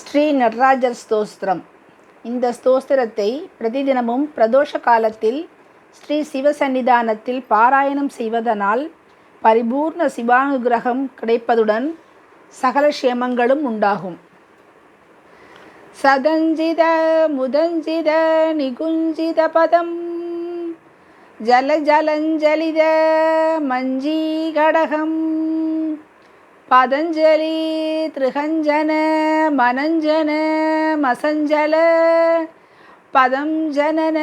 ஸ்ரீ நடராஜர் ஸ்தோஸ்திரம். இந்த ஸ்தோஸ்திரத்தை பிரதிதினமும் பிரதோஷ காலத்தில் ஸ்ரீ சிவசன்னிதானத்தில் பாராயணம் செய்வதனால் பரிபூர்ண சிவானுகிரகம் கிடைப்பதுடன் சகல க்ஷேமங்களும் உண்டாகும். சதஞ்சித முதஞ்சித நிகுஞ்சித பதம் ஜல ஜலஞ்சலித மஞ்சீகடகம் பதஞ்சலி திருகஞ்சன மனஞ்சன மசஞ்சல பதம் ஜனன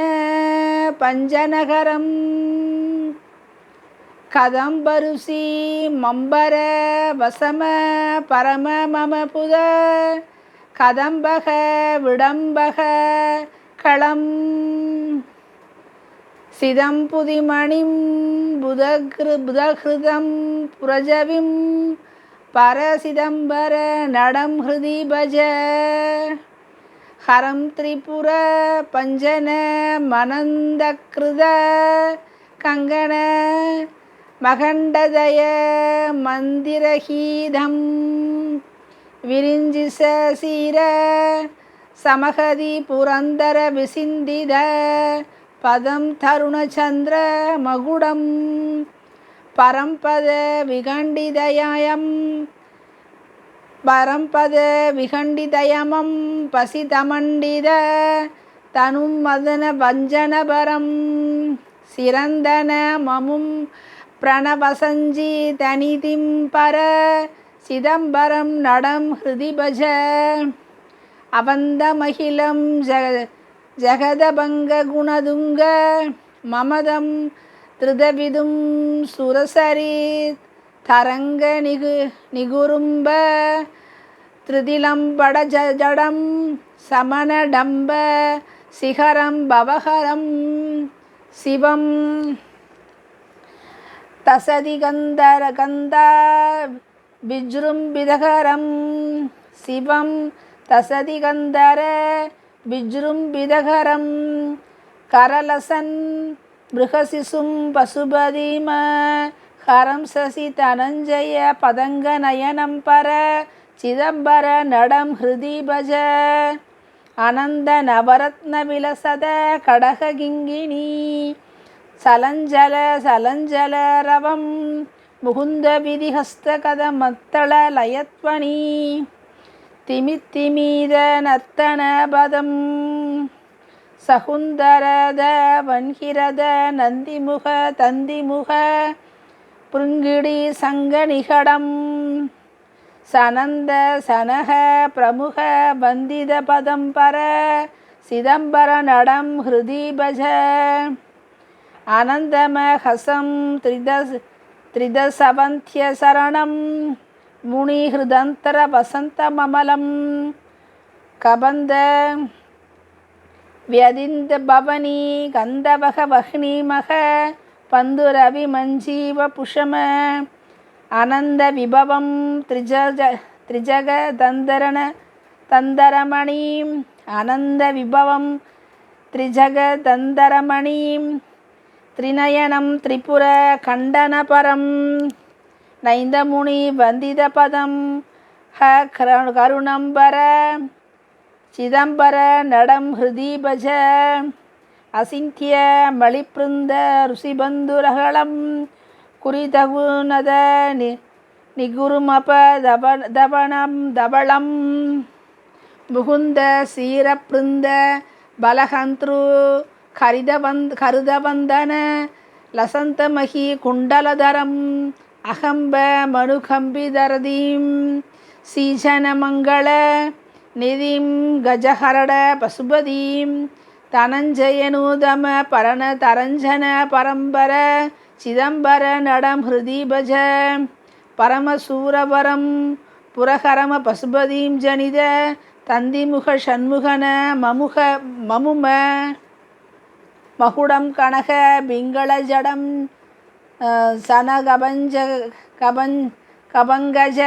பஞ்சநகரம் கதம்பருசி மம்பர வசம பரம மம புத கதம்பக விடம்பக களம் சிதம்புதிமணிம் புதகிரு புதகிருதம் புரஜவிம் பரசிதம்பர நடம் ஹிருதி பஜ. ஹரம் திரிபுர பஞ்சன மனந்தகிருத. கங்கண மகண்டதய மந்திரஹீதம். விரிஞ்சி சீர சமகதி புரந்தர விசிந்தித. பதம் தருணச்சந்திர மகுடம். பரம்பத விகண்டிதயம் பரம்பத விகண்டிதயமம் பசிதமண்டித தனும் மதன வஞ்சனபரம் சிறந்தன மமும் பிரணவசஞ்சி தனிதிம் பர சிதம்பரம் நடம் ஹிருதிபஜ. அவந்தமகிலம் ஜக ஜகதபங்க குணதுங்க மமதம் திருதவிதும் சுரசரி தரங்க நிகு நிகுரும்ப திருதிலம்பட ஜடம் சமணடம்ப சிகரம் பவஹரம் சிவம் தசதி கந்தர கந்தா விஜృంభిதகரம் சிவம் தசதி கந்தர விஜృంభిதகரம் கரலசன் மிருகசிசும் பசுபதிம ஹரம் சசி தனஞ்சய பதங்க நயனம் பர சிதம்பர நடம் ஹிருதி பஜ அனந்த நவரத்ன விலசத கடககிங்கினி சலஞ்சல சலஞ்சல ரவம் முகுந்த விதிஹஸ்த கத மத்தள லயத்வனி திமித்திமீத நர்த்தன பதம் சகுந்தரத வன்கிரத நந்திமுக தந்திமுக புருங்கிடி சங்கநிகடம் சனந்த சனக பிரமுக வந்தித பதம் பர சிதம்பர நடம் ஹிருதி பஜ அனந்தமஹசம் திரிதஸ் திரிதசவந்திய சரணம் முனிஹிருதந்தர வசந்தமமலம் கபந்த व्यदिन्द भवनी गन्धवः वह्नीमः पन्दुरवि मञ्जीव पुषम आनन्दविभवं त्रिजग त्रिजगदन्दरण तन्दरमणीम् आनन्दविभवं त्रिजगदन्दरमणीं त्रिनयनं त्रिपुरखण्डनपरं नैन्दमुनिवन्दितपदं ह करुणम्बर சிதம்பர நடம் ஹிருதிபஜ அசிந்திய மளிப்பிருந்த ருசிபந்துரகலம் குறிதகுநத நி நிகுருமப தப தபணம் தபளம் முகுந்த சீரப்பிருந்த பலகந்த்ரு கரிதவந்த் கருதவந்தன லசந்தமகி குண்டலதரம் அகம்ப மனுகம்பிதரதீம் சீஜனமங்கள நிதிம் கஜஹரட பசுபதீம் தனஞ்சயனூதம பரண தரஞ்சன பரம்பர சிதம்பர நடம் ஹிருதி பஜ பரமசூரவரம் புரகரம பசுபதீம் ஜனித தந்திமுக ஷண்முகன மமுக மமும மகுடம் கனக பிங்கள ஜடம் சனகபஞ்ச கபஞ் கபங்கஜ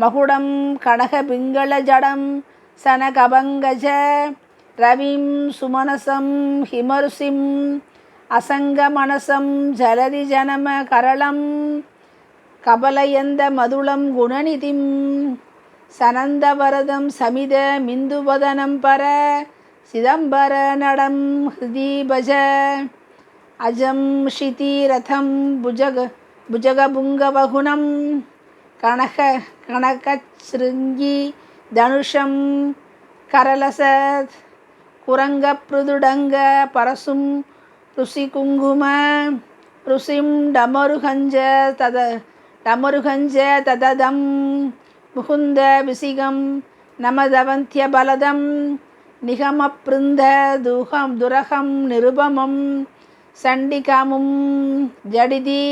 மகுடம் கனகபிங்களஜடம் சனகபங்கஜ ரவிம் சுமனசம் ஹிமருசிம் அசங்கமனசம் ஜலதி ஜனம கரளம் கபலயந்த மதுளம் குணநிதிம் சனந்தவரதம் சமித மிந்துவதனம் பர சிதம்பர நடம் ஹிருதி பஜ அஜம் ஷிதிரதம் புஜக புஜகபுங்கவகுணம் கனக கனகச்சிருங்கி தனுஷம் கரலசத் குரங்கப்ருதுடங்க பரசும் ருசி குங்கும ருசிம் டமருகஞ்ச தத டமருகஞ்ச தததம் முகுந்த விசிகம் நமதவந்திய பலதம் நிகமப்ருந்த துகம் துரகம் நிருபமம் சண்டிகாமும் ஜடிதி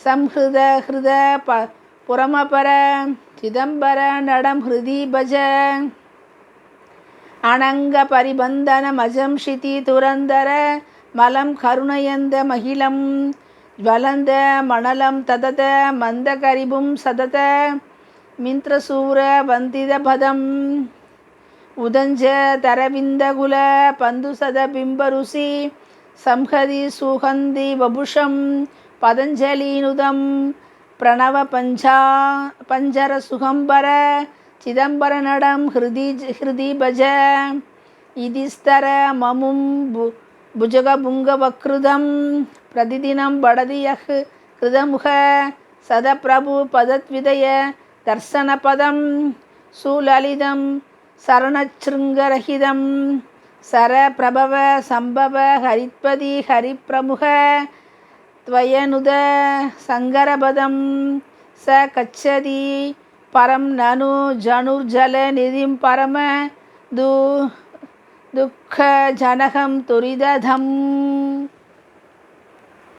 சம்ஹிருத ஹிருத ப புறமபர சிதம்பர நடம் ஹிருதி பஜ. அனங்க பரிபந்தனமஜம் ஷிதி துரந்தர மலம் கருணயந்த மகிழம். ஜ்வலந்த மணலம் ததத மந்த கரிபும் சதத மிந்திரசூர வந்தித பதம். உதஞ்ச தரவிந்தகுல பந்துசத பிம்பருசி சம்ஹதி சுகந்தி வபுஷம். பதஞ்சலீனுதம் பிரணவ பஞ்சா பஞ்சர சுகம்பர சிதம்பர நடம் ஹிருதி ஹிருதி பஜ இதிஸ்தர மமும் பு புஜகபுங்கவக்ருதம் பிரதிதினம் படதி ஹிருதமுக கிருதமுக சதப்பிரபு பதத்விதய தர்சனபதம் சுலலிதம் சரணச்சிருங்கரஹிதம் சரபிரபவ சம்பவ ஹரித்பதி ஹரிப்பிரமுக त्वयनुद सङ्गरपदं स कच्छति परं ननु जनुर्जलनिधिं परम दु दुःखजनकं तुरिदधम्